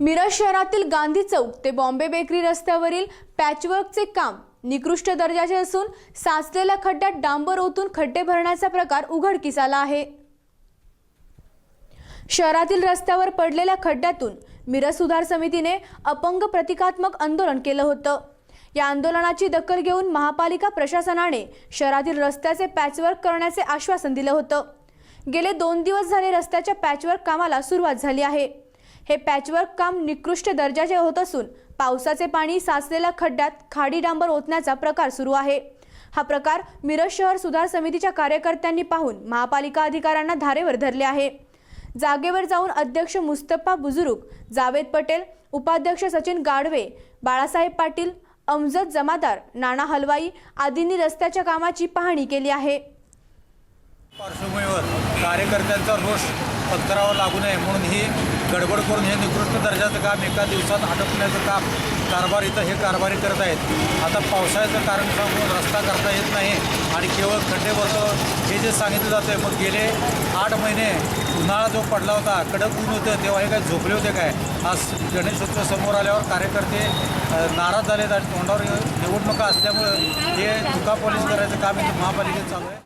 मिरज शहरातील गांधी चौक ते बॉम्बे बेकरी रस्त्यावरील पॅचवर्कचे काम निकृष्ट दर्जाचे असून साचलेल्या खड्ड्यात डांबर ओतून खड्डे भरण्याचा प्रकार उघडकीस आला आहे. शहरातील रस्त्यावर पडलेल्या खड्ड्यातून मिरज सुधार समितीने अपंग प्रतिकात्मक आंदोलन केलं होतं. या आंदोलनाची दखल घेऊन महापालिका प्रशासनाने शहरातील रस्त्याचे पॅचवर्क करण्याचे आश्वासन दिलं होतं. गेले दोन दिवस झाले रस्त्याच्या पॅचवर्क कामाला सुरुवात झाली आहे. हे पॅचवर्क काम निकृष्ट दर्जाचे होत असून पावसाचे पाणी साचलेल्या खड्ड्यात खाडी डांबर ओतण्याचा प्रकार सुरू आहे. हा प्रकार मिरज शहर सुधार समितीच्या कार्यकर्त्यांनी पाहून महापालिका अधिकाऱ्यांना धारेवर धरले आहे. जागेवर जाऊन अध्यक्ष मुस्तफा बुजुर्ग जावेद पटेल उपाध्यक्ष सचिन गाडवे बाळासाहेब पाटील अमजद जमादार नाना हलवाई आदींनी रस्त्याच्या कामाची पाहणी केली आहे. पार्श्वभूमीवर कार्यकर्त्यांचा रोष पत्करावा लागू नये म्हणून ही गडबड करून हे निकृष्ट दर्जाचं काम एका दिवसात अडकण्याचं काम कारभार इथं हे कारभारी करत आहेत. आता पावसाळ्याचं कारण सांगून रस्ता करता येत नाही आणि केवळ खड्डे बसतो हे जे सांगितलं जातं आहे मग गेले आठ महिने उन्हाळा जो पडला होता कडक ऊन होतं तेव्हा हे काय झोपले होते काय? आज गणेशोत्सव समोर आल्यावर कार्यकर्ते नाराज झालेत आणि तोंडावर निवडणुका असल्यामुळं हे चुका पोलीस करायचं काम इथं महापालिकेत चालू आहे.